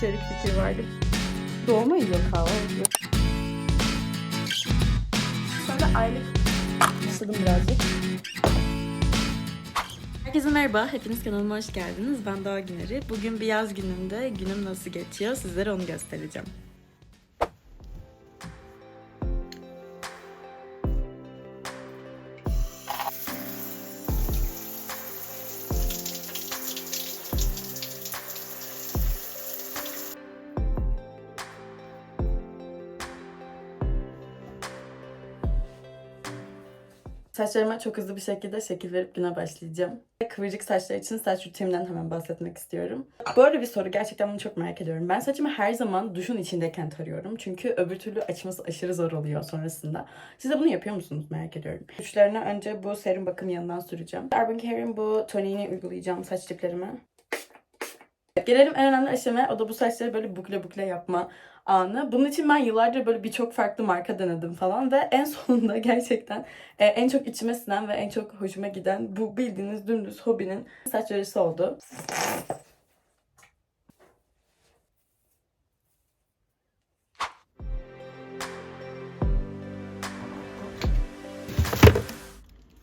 içerik fikri vardı. Doğma yiyor kahvaltı. Sonra aylık Başladım birazcık. Herkese merhaba, hepiniz kanalıma hoş geldiniz. Ben Doğa Güneri. Bugün bir yaz gününde günüm nasıl geçiyor sizlere onu göstereceğim. Saçlarıma çok hızlı bir şekilde şekil verip güne başlayacağım. Kıvırcık saçlar için saç rutinimden hemen bahsetmek istiyorum. Arada bir soru. Gerçekten bunu çok merak ediyorum. Ben saçımı her zaman duşun içindeyken tarıyorum. Çünkü öbür türlü açması aşırı zor oluyor sonrasında. Siz de bunu yapıyor musunuz merak ediyorum. Uçlarına önce bu serum bakım yanından süreceğim. Urban Care'in bu toniğini uygulayacağım saç diplerime. Gelelim en önemli aşamaya. O da bu saçları böyle bukle bukle yapma anı. Bunun için ben yıllardır böyle birçok farklı marka denedim falan ve en sonunda gerçekten e, en çok içime sinen ve en çok hoşuma giden bu bildiğiniz dümdüz hobinin saç örüsü oldu.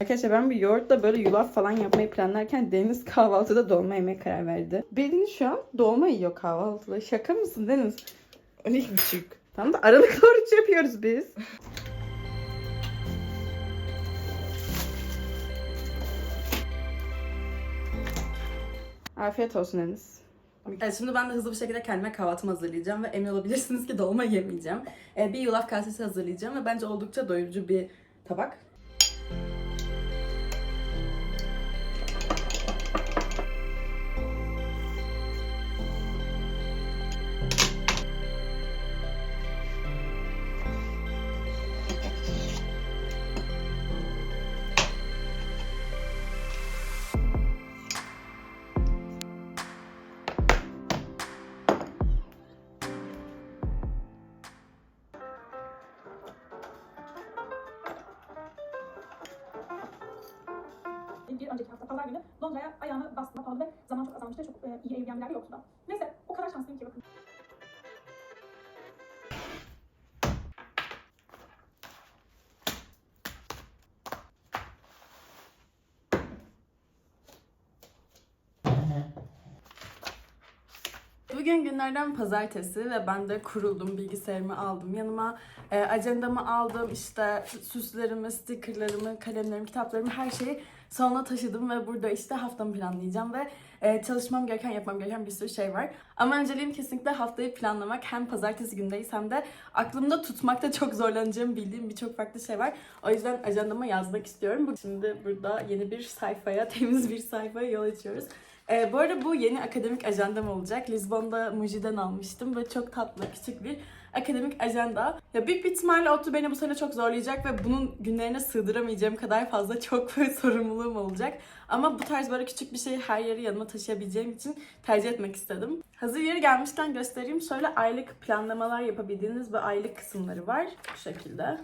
Arkadaşlar ben bir yoğurtla böyle yulaf falan yapmayı planlarken Deniz kahvaltıda dolma yemeye karar verdi. Bildiğiniz şu an dolma yiyor kahvaltıda. Şaka mısın Deniz? 12,5. Tamam da aralıklı oruç yapıyoruz biz. Afiyet olsun Enis. Evet, şimdi ben de hızlı bir şekilde kendime kahvaltımı hazırlayacağım ve emin olabilirsiniz ki dolma yemeyeceğim. Ee, bir yulaf kasesi hazırlayacağım ve bence oldukça doyurucu bir tabak. Bir önceki hafta pazar günü Londra'ya ayağını bastım hatalı ve zaman çok azalmıştı. Çok e, iyi Airbnb'ler yoktu da. Neyse o kadar şanslıyım ki bakın. Bugün günlerden pazartesi ve ben de kuruldum, bilgisayarımı aldım yanıma. E, ajandamı aldım, işte süslerimi, stickerlarımı, kalemlerimi, kitaplarımı her şeyi salona taşıdım ve burada işte haftamı planlayacağım ve e, çalışmam gereken, yapmam gereken bir sürü şey var. Ama önceliğim kesinlikle haftayı planlamak. Hem pazartesi gündeyiz hem de aklımda tutmakta çok zorlanacağımı bildiğim birçok farklı şey var. O yüzden ajandama yazmak istiyorum. Şimdi burada yeni bir sayfaya, temiz bir sayfaya yol açıyoruz. Ee, bu arada bu yeni akademik ajandam olacak. Lizbon'da Muji'den almıştım ve çok tatlı, küçük bir akademik ajanda. Ya büyük bir ihtimalle Otlu beni bu sene çok zorlayacak ve bunun günlerine sığdıramayacağım kadar fazla çok böyle sorumluluğum olacak. Ama bu tarz böyle küçük bir şeyi her yere yanıma taşıyabileceğim için tercih etmek istedim. Hazır yeri gelmişken göstereyim. Şöyle aylık planlamalar yapabildiğiniz ve aylık kısımları var. Bu şekilde.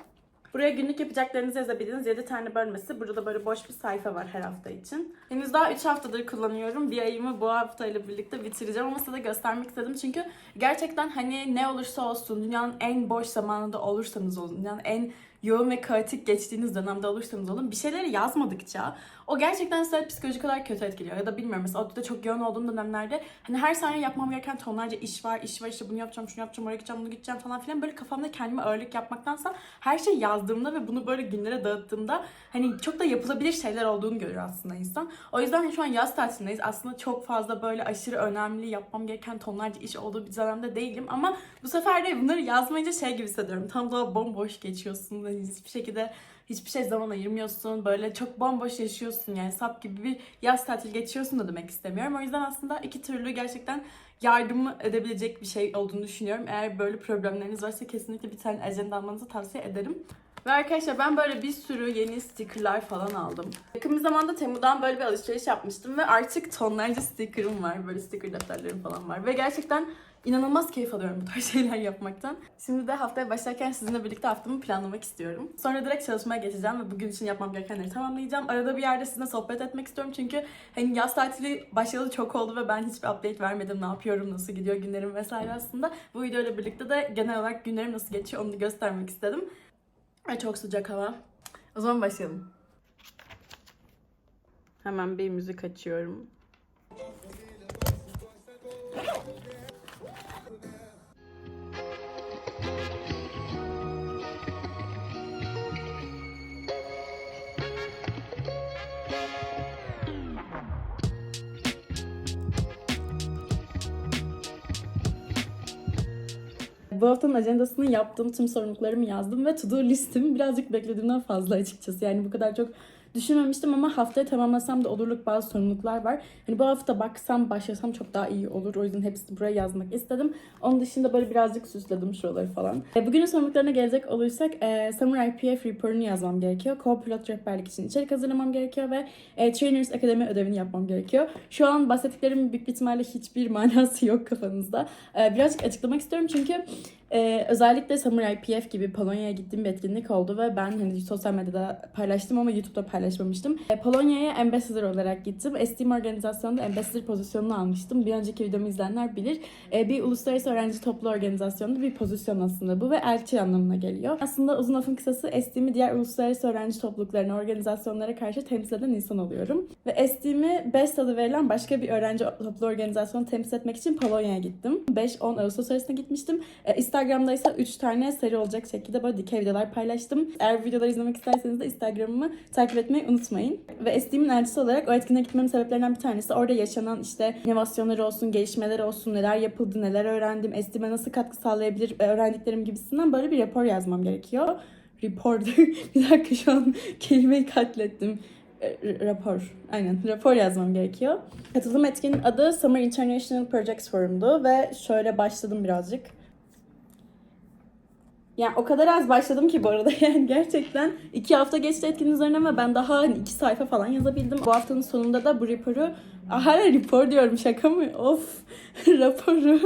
Buraya günlük yapacaklarınızı yazabildiğiniz 7 tane bölmesi. Burada da böyle boş bir sayfa var her hafta için. Henüz daha 3 haftadır kullanıyorum. Bir ayımı bu haftayla birlikte bitireceğim ama size de göstermek istedim. Çünkü gerçekten hani ne olursa olsun dünyanın en boş zamanında olursanız olun, dünyanın en yoğun ve kaotik geçtiğiniz dönemde olursanız olun bir şeyleri yazmadıkça o gerçekten size psikolojik olarak kötü etkiliyor. Ya da bilmiyorum mesela ODTÜ'de çok yoğun olduğum dönemlerde hani her saniye yapmam gereken tonlarca iş var, iş var işte bunu yapacağım, şunu yapacağım, oraya gideceğim, bunu gideceğim falan filan böyle kafamda kendime ağırlık yapmaktansa her şey yazdığımda ve bunu böyle günlere dağıttığımda hani çok da yapılabilir şeyler olduğunu görüyor aslında insan. O yüzden şu an yaz tatilindeyiz. Aslında çok fazla böyle aşırı önemli yapmam gereken tonlarca iş olduğu bir dönemde değilim ama bu sefer de bunları yazmayınca şey gibi hissediyorum. Tam da bomboş geçiyorsun. Hiçbir şekilde hiçbir şey zaman ayırmıyorsun. Böyle çok bomboş yaşıyorsun yani sap gibi bir yaz tatil geçiyorsun da demek istemiyorum. O yüzden aslında iki türlü gerçekten yardım edebilecek bir şey olduğunu düşünüyorum. Eğer böyle problemleriniz varsa kesinlikle bir tane ajanda almanızı tavsiye ederim. Ve arkadaşlar ben böyle bir sürü yeni stickerlar falan aldım. Yakın bir zamanda Temu'dan böyle bir alışveriş yapmıştım ve artık tonlarca stickerım var. Böyle sticker defterlerim falan var. Ve gerçekten inanılmaz keyif alıyorum bu tarz şeyler yapmaktan. Şimdi de haftaya başlarken sizinle birlikte haftamı planlamak istiyorum. Sonra direkt çalışmaya geçeceğim ve bugün için yapmam gerekenleri tamamlayacağım. Arada bir yerde sizinle sohbet etmek istiyorum çünkü hani yaz tatili başlayalı çok oldu ve ben hiçbir update vermedim. Ne yapıyorum, nasıl gidiyor günlerim vesaire aslında. Bu videoyla birlikte de genel olarak günlerim nasıl geçiyor onu göstermek istedim. Ay çok sıcak hava. O zaman başlayalım. Hemen bir müzik açıyorum. Bu haftanın ajandasını yaptım, tüm sorumluluklarımı yazdım ve to-do listim birazcık beklediğimden fazla açıkçası. Yani bu kadar çok düşünmemiştim ama haftaya tamamlasam da olurluk bazı sorumluluklar var. Hani bu hafta baksam, başlasam çok daha iyi olur. O yüzden hepsini buraya yazmak istedim. Onun dışında böyle birazcık süsledim şuraları falan. E, bugünün sorumluluklarına gelecek olursak e, Summer IPF reportunu yazmam gerekiyor. Co-pilot rehberlik için içerik hazırlamam gerekiyor ve e, Trainers Academy ödevini yapmam gerekiyor. Şu an bahsettiklerimin büyük ihtimalle hiçbir manası yok kafanızda. E, birazcık açıklamak istiyorum çünkü ee, özellikle Summer IPF gibi Polonya'ya gittiğim bir etkinlik oldu ve ben hani sosyal medyada paylaştım ama YouTube'da paylaşmamıştım. Ee, Polonya'ya ambassador olarak gittim. Esteem organizasyonunda ambassador pozisyonunu almıştım. Bir önceki videomu izleyenler bilir. Ee, bir uluslararası öğrenci toplu organizasyonunda bir pozisyon aslında bu ve elçi anlamına geliyor. Aslında uzun lafın kısası Esteem'i diğer uluslararası öğrenci topluluklarına, organizasyonlara karşı temsil eden insan oluyorum. Ve Esteem'i Best adı verilen başka bir öğrenci toplu organizasyonu temsil etmek için Polonya'ya gittim. 5-10 Ağustos arasında gitmiştim. Ee, Instagram'da ise 3 tane seri olacak şekilde böyle dikey videolar paylaştım. Eğer videoları izlemek isterseniz de Instagram'ımı takip etmeyi unutmayın. Ve Esteem'in elçisi olarak o etkinliğe gitmemin sebeplerinden bir tanesi orada yaşanan işte inovasyonları olsun, gelişmeler olsun, neler yapıldı, neler öğrendim, Esteem'e nasıl katkı sağlayabilir, e, öğrendiklerim gibisinden böyle bir rapor yazmam gerekiyor. Report. bir dakika şu an kelimeyi katlettim. E, rapor. Aynen. Rapor yazmam gerekiyor. Katıldığım etkinin adı Summer International Projects Forum'du ve şöyle başladım birazcık. Yani o kadar az başladım ki bu arada yani gerçekten iki hafta geçti etkinin üzerine ama ben daha hani iki sayfa falan yazabildim. Bu haftanın sonunda da bu raporu, hala rapor diyorum şaka mı? Of raporu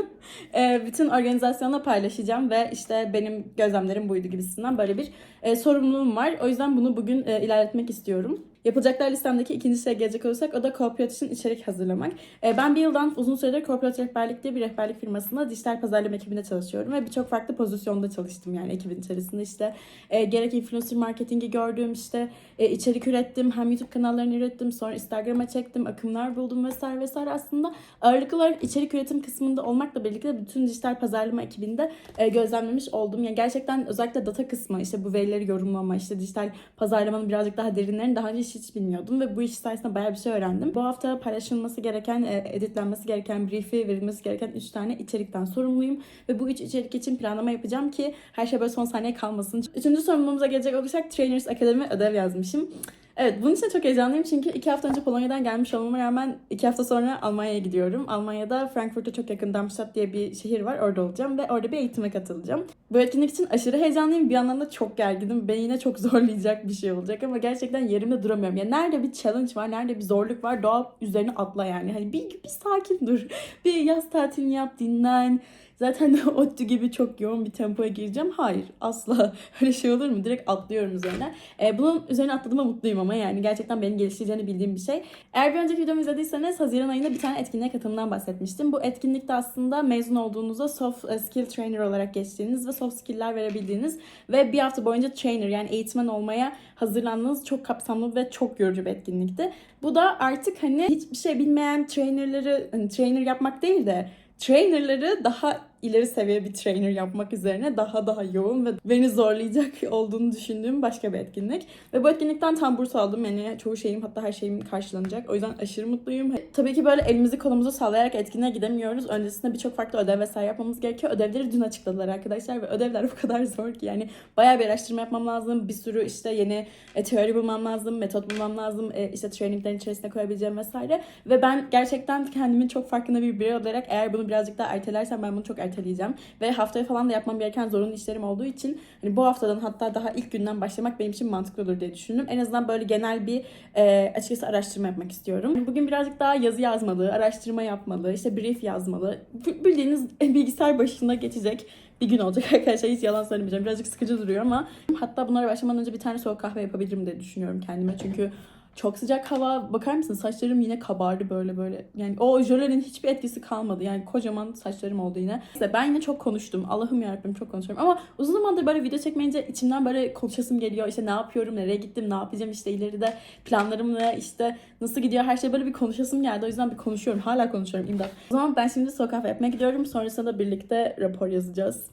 e, bütün organizasyonla paylaşacağım ve işte benim gözlemlerim buydu gibisinden böyle bir e, sorumluluğum var. O yüzden bunu bugün e, ilerletmek istiyorum. Yapılacaklar listemdeki ikinci şeye gelecek olursak o da Corporate için içerik hazırlamak. E, ben bir yıldan uzun süredir Corporate Rehberlik diye bir rehberlik firmasında dijital pazarlama ekibinde çalışıyorum ve birçok farklı pozisyonda çalıştım yani ekibin içerisinde işte e, gerek influencer marketingi gördüm işte e, içerik ürettim hem YouTube kanallarını ürettim sonra Instagram'a çektim akımlar buldum vesaire vesaire aslında ağırlıklı olarak içerik üretim kısmında olmakla birlikte bütün dijital pazarlama ekibinde e, gözlemlemiş oldum. Yani gerçekten özellikle data kısmı işte bu verileri yorumlama işte dijital pazarlamanın birazcık daha derinlerini daha önce hiç, hiç bilmiyordum ve bu iş sayesinde bayağı bir şey öğrendim. Bu hafta paylaşılması gereken, e, editlenmesi gereken, brief'i verilmesi gereken 3 tane içerikten sorumluyum ve bu üç içerik için planlama yapacağım ki her şey böyle son saniye kalmasın. Üçüncü sorumluluğumuza gelecek olursak Trainers Academy ödev yazmışım. Evet bunun için çok heyecanlıyım çünkü iki hafta önce Polonya'dan gelmiş olmama rağmen iki hafta sonra Almanya'ya gidiyorum. Almanya'da Frankfurt'a çok yakın Darmstadt diye bir şehir var. Orada olacağım ve orada bir eğitime katılacağım. Bu etkinlik için aşırı heyecanlıyım. Bir yandan da çok gerginim. Beni yine çok zorlayacak bir şey olacak ama gerçekten yerimde duramıyorum. Yani nerede bir challenge var, nerede bir zorluk var doğa üzerine atla yani. Hani bir, bir sakin dur. Bir yaz tatilini yap, dinlen. Zaten de ODTÜ gibi çok yoğun bir tempoya gireceğim. Hayır asla öyle şey olur mu? Direkt atlıyorum üzerine. Ee, bunun üzerine atladığıma mutluyum ama yani gerçekten beni geliştireceğini bildiğim bir şey. Eğer bir önceki videomu izlediyseniz Haziran ayında bir tane etkinliğe katılımdan bahsetmiştim. Bu etkinlikte aslında mezun olduğunuzda soft e, skill trainer olarak geçtiğiniz ve soft skill'ler verebildiğiniz ve bir hafta boyunca trainer yani eğitmen olmaya hazırlandığınız çok kapsamlı ve çok yorucu bir etkinlikti. Bu da artık hani hiçbir şey bilmeyen trainerları hani trainer yapmak değil de trainerları daha ileri seviye bir trainer yapmak üzerine daha daha yoğun ve beni zorlayacak olduğunu düşündüğüm başka bir etkinlik. Ve bu etkinlikten tam burs aldım. Yani çoğu şeyim hatta her şeyim karşılanacak. O yüzden aşırı mutluyum. Tabii ki böyle elimizi kolumuzu sallayarak etkinliğe gidemiyoruz. Öncesinde birçok farklı ödev vesaire yapmamız gerekiyor. Ödevleri dün açıkladılar arkadaşlar ve ödevler bu kadar zor ki yani bayağı bir araştırma yapmam lazım. Bir sürü işte yeni e, teori bulmam lazım, metot bulmam lazım. E, işte traininglerin içerisine koyabileceğim vesaire. Ve ben gerçekten kendimin çok farkında bir birey olarak eğer bunu birazcık daha ertelersem ben bunu çok erteleyeceğim. Ve haftaya falan da yapmam gereken zorunlu işlerim olduğu için hani bu haftadan hatta daha ilk günden başlamak benim için mantıklı olur diye düşündüm. En azından böyle genel bir e, açıkçası araştırma yapmak istiyorum. Bugün birazcık daha yazı yazmalı, araştırma yapmalı, işte brief yazmalı. Bildiğiniz bilgisayar başında geçecek bir gün olacak arkadaşlar. Hiç yalan söylemeyeceğim. Birazcık sıkıcı duruyor ama hatta bunlara başlamadan önce bir tane soğuk kahve yapabilirim diye düşünüyorum kendime. Çünkü çok sıcak hava. Bakar mısın saçlarım yine kabardı böyle böyle. Yani o jölenin hiçbir etkisi kalmadı. Yani kocaman saçlarım oldu yine. İşte ben yine çok konuştum. Allah'ım yarabbim çok konuşuyorum. Ama uzun zamandır böyle video çekmeyince içimden böyle konuşasım geliyor. İşte ne yapıyorum, nereye gittim, ne yapacağım işte ileride planlarım ne, işte nasıl gidiyor her şey böyle bir konuşasım geldi. O yüzden bir konuşuyorum. Hala konuşuyorum imdat. O zaman ben şimdi kahve yapmaya gidiyorum. Sonrasında da birlikte rapor yazacağız.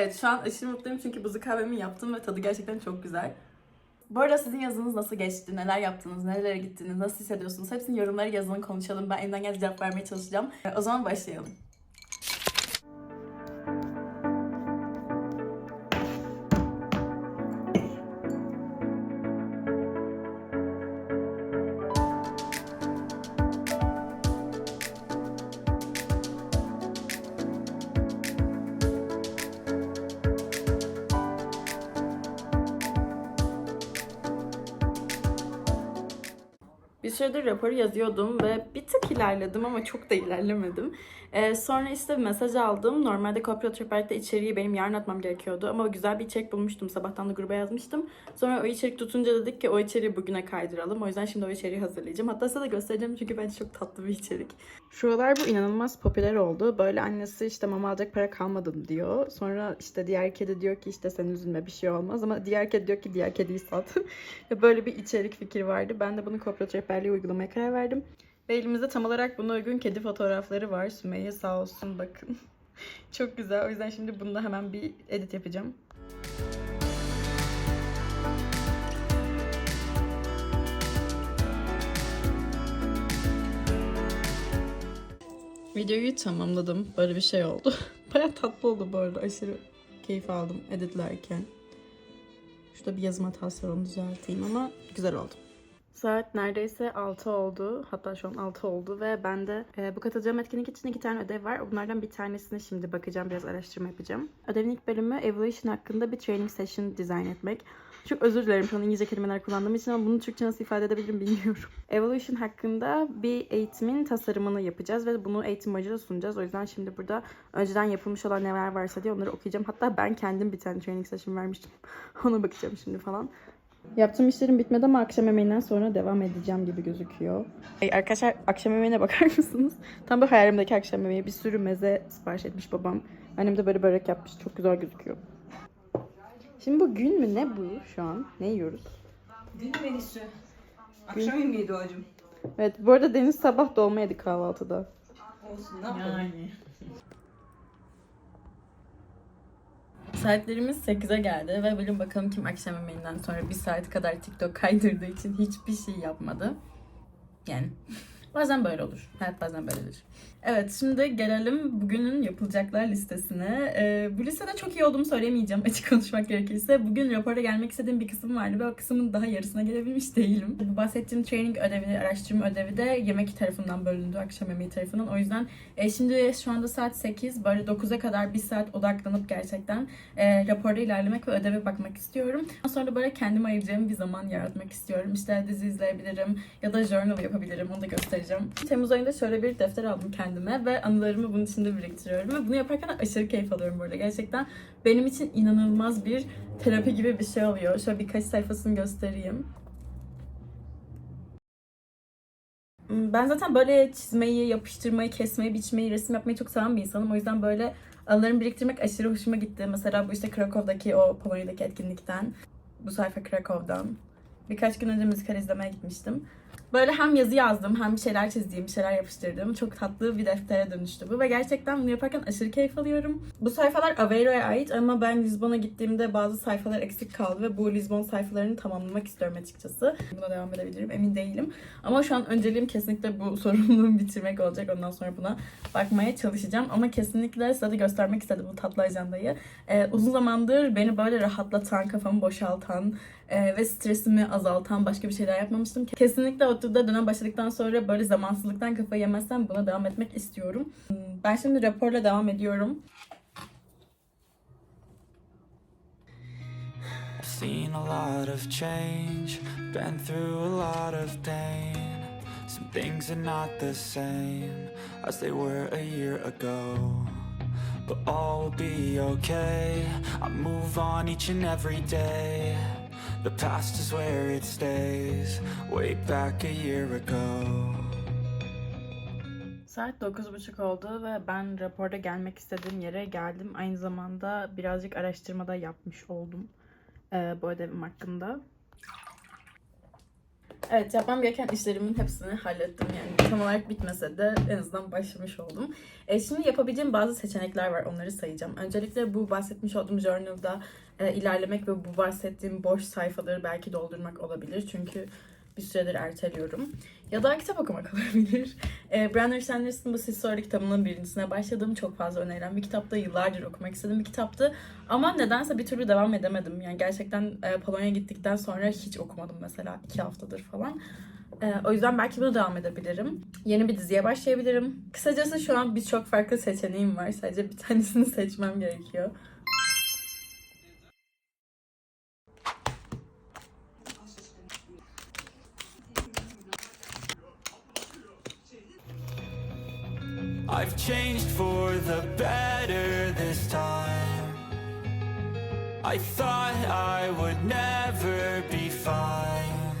Evet şu an aşırı mutluyum çünkü buzlu kahvemi yaptım ve tadı gerçekten çok güzel. Bu arada sizin yazınız nasıl geçti? Neler yaptınız? Nerelere gittiniz? Nasıl hissediyorsunuz? Hepsini yorumlara yazın konuşalım. Ben elimden geldiğince cevap vermeye çalışacağım. E, O zaman başlayalım. Bir süredir raporu yazıyordum ve bir tık ilerledim ama çok da ilerlemedim. Ee, sonra işte bir mesaj aldım. Normalde Copilot Rehberlik'te içeriği benim yarın atmam gerekiyordu ama güzel bir içerik bulmuştum. Sabahtan da gruba yazmıştım. Sonra o içerik tutunca dedik ki o içeriği bugüne kaydıralım. O yüzden şimdi o içeriği hazırlayacağım. Hatta size de göstereceğim çünkü bence çok tatlı bir içerik. Şuralar bu inanılmaz popüler oldu. Böyle annesi işte mama alacak para kalmadın diyor. Sonra işte diğer kedi diyor ki işte sen üzülme bir şey olmaz ama diğer kedi diyor ki diğer kediyi sat. Böyle bir içerik fikri vardı. Ben de bunu Copilot Rehberliği uygulamaya karar verdim. Ve elimizde tam olarak buna uygun kedi fotoğrafları var. Sümeyye sağ olsun bakın. Çok güzel. O yüzden şimdi bunda hemen bir edit yapacağım. Videoyu tamamladım. Böyle bir şey oldu. Baya tatlı oldu bu arada. Aşırı keyif aldım editlerken. Şurada bir yazım hatası var onu düzelteyim ama güzel oldu. Saat neredeyse 6 oldu. Hatta şu an 6 oldu ve ben de e, bu katılacağım etkinlik için iki tane ödev var. Bunlardan bir tanesine şimdi bakacağım. Biraz araştırma yapacağım. Ödevin ilk bölümü Evolution hakkında bir training session dizayn etmek. Çok özür dilerim şu an İngilizce kelimeler kullandığım için ama bunu Türkçe nasıl ifade edebilirim bilmiyorum. Evolution hakkında bir eğitimin tasarımını yapacağız ve bunu eğitim da sunacağız. O yüzden şimdi burada önceden yapılmış olan neler varsa diye onları okuyacağım. Hatta ben kendim bir tane training session vermiştim. Ona bakacağım şimdi falan. Yaptığım işlerim bitmedi ama akşam yemeğinden sonra devam edeceğim gibi gözüküyor. Ay, arkadaşlar akşam yemeğine bakar mısınız? Tam bir hayalimdeki akşam yemeği. Bir sürü meze sipariş etmiş babam. Annem de böyle börek yapmış. Çok güzel gözüküyor. Şimdi bu gün mü ne bu şu an? Ne yiyoruz? Gün menüsü. Akşam yemeği doğacım. Evet bu arada Deniz sabah dolma yedi kahvaltıda. Olsun ne yapalım. Saatlerimiz 8'e geldi ve bugün bakalım kim akşam yemeğinden sonra bir saat kadar TikTok kaydırdığı için hiçbir şey yapmadı. Yani bazen böyle olur. Hayat bazen böyledir. Evet şimdi gelelim bugünün yapılacaklar listesine. Ee, bu listede çok iyi olduğumu söyleyemeyeceğim açık konuşmak gerekirse. Bugün rapora gelmek istediğim bir kısım vardı ve o kısmın daha yarısına gelebilmiş değilim. Bu bahsettiğim training ödevi, araştırma ödevi de yemek tarafından bölündü, akşam yemeği tarafından. O yüzden e, şimdi şu anda saat 8, böyle 9'a kadar bir saat odaklanıp gerçekten e, raporda ilerlemek ve ödeve bakmak istiyorum. Sonra böyle kendime ayıracağım bir zaman yaratmak istiyorum. İşte dizi izleyebilirim ya da journal yapabilirim. Onu da göstereceğim. Temmuz ayında şöyle bir defter aldım kendime ve anılarımı bunun içinde biriktiriyorum. Ve bunu yaparken aşırı keyif alıyorum burada. Gerçekten benim için inanılmaz bir terapi gibi bir şey oluyor. Şöyle birkaç sayfasını göstereyim. Ben zaten böyle çizmeyi, yapıştırmayı, kesmeyi, biçmeyi, resim yapmayı çok seven bir insanım. O yüzden böyle anılarımı biriktirmek aşırı hoşuma gitti. Mesela bu işte Krakow'daki o Polonya'daki etkinlikten. Bu sayfa Krakow'dan. Birkaç gün önce müzikal izlemeye gitmiştim. Böyle hem yazı yazdım hem bir şeyler çizdiğim, bir şeyler yapıştırdığım çok tatlı bir deftere dönüştü bu. Ve gerçekten bunu yaparken aşırı keyif alıyorum. Bu sayfalar Aveiro'ya ait ama ben Lizbon'a gittiğimde bazı sayfalar eksik kaldı ve bu Lizbon sayfalarını tamamlamak istiyorum açıkçası. Buna devam edebilirim emin değilim. Ama şu an önceliğim kesinlikle bu sorumluluğumu bitirmek olacak. Ondan sonra buna bakmaya çalışacağım. Ama kesinlikle size de göstermek istedim bu tatlı ajandayı. Ee, uzun zamandır beni böyle rahatlatan, kafamı boşaltan e, ve stresimi azaltan başka bir şeyler yapmamıştım. Kesinlikle oturda dönem başladıktan sonra böyle zamansızlıktan kafayı yemezsem buna devam etmek istiyorum. Ben şimdi raporla devam ediyorum. Seen a lot of change, been through a lot of pain. Some things are not the same as they were a year ago. But all will be okay. I move on each and every day. The past is where it stays, way back a year ago. Saat 9.30 oldu ve ben raporda gelmek istediğim yere geldim. Aynı zamanda birazcık araştırmada yapmış oldum e, bu ödevim hakkında. Evet yapmam gereken işlerimin hepsini hallettim. Yani tam olarak bitmese de en azından başlamış oldum. E, şimdi yapabileceğim bazı seçenekler var. Onları sayacağım. Öncelikle bu bahsetmiş olduğum journal'da e, ilerlemek ve bu bahsettiğim boş sayfaları belki doldurmak olabilir. Çünkü bir süredir erteliyorum. Ya da kitap okumak olabilir. E, Brandon Sanders'ın bu Siz Sonra kitabının birincisine başladım. Çok fazla önerilen bir kitaptı. Yıllardır okumak istediğim bir kitaptı. Ama nedense bir türlü devam edemedim. Yani gerçekten e, Polonya'ya gittikten sonra hiç okumadım mesela. iki haftadır falan. E, o yüzden belki bunu devam edebilirim. Yeni bir diziye başlayabilirim. Kısacası şu an birçok farklı seçeneğim var. Sadece bir tanesini seçmem gerekiyor. I've changed for the better this time. I thought I would never be fine.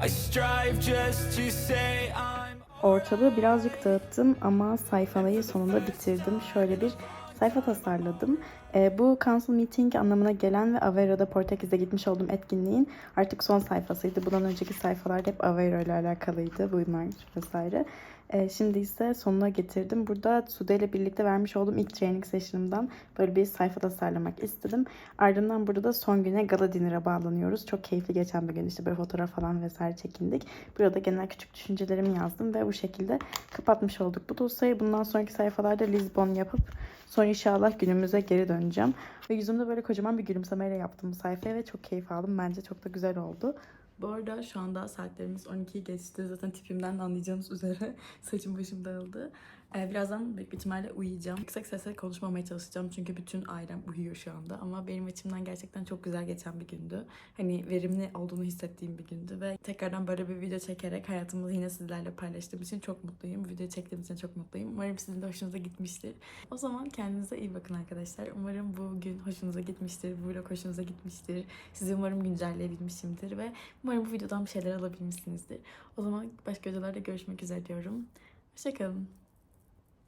I strive just to say I'm. Ortalığı birazcık dağıttım ama sayfalayı sonunda bitirdim. Şöyle bir sayfa tasarladım. Ee, bu Council Meeting anlamına gelen ve Avero'da Portekiz'de gitmiş olduğum etkinliğin artık son sayfasıydı. Bundan önceki sayfalar hep Aveiro ile alakalıydı. Bunlar vesaire. Ee, şimdi ise sonuna getirdim. Burada Sude ile birlikte vermiş olduğum ilk training session'ımdan böyle bir sayfa tasarlamak istedim. Ardından burada da son güne gala dinner'a bağlanıyoruz. Çok keyifli geçen bir gün işte böyle fotoğraf falan vesaire çekindik. Burada genel küçük düşüncelerimi yazdım ve bu şekilde kapatmış olduk bu dosyayı. Bundan sonraki sayfalarda Lisbon yapıp sonra inşallah günümüze geri döneceğim. Ve yüzümde böyle kocaman bir gülümsemeyle yaptım bu sayfaya ve çok keyif aldım. Bence çok da güzel oldu. Bu arada şu anda saatlerimiz 12'yi geçti. Zaten tipimden de anlayacağınız üzere saçım başım dağıldı. Ee, birazdan büyük bir ihtimalle uyuyacağım. Yüksek sesle konuşmamaya çalışacağım çünkü bütün ailem uyuyor şu anda. Ama benim açımdan gerçekten çok güzel geçen bir gündü. Hani verimli olduğunu hissettiğim bir gündü ve tekrardan böyle bir video çekerek hayatımı yine sizlerle paylaştığım için çok mutluyum. Bu videoyu çektiğim için çok mutluyum. Umarım sizin de hoşunuza gitmiştir. O zaman kendinize iyi bakın arkadaşlar. Umarım bu gün hoşunuza gitmiştir. Bu vlog hoşunuza gitmiştir. Sizi umarım güncelleyebilmişimdir ve umarım bu videodan bir şeyler alabilmişsinizdir. O zaman başka videolarda görüşmek üzere diyorum. Hoşçakalın.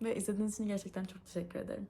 Ve izlediğiniz için gerçekten çok teşekkür ederim.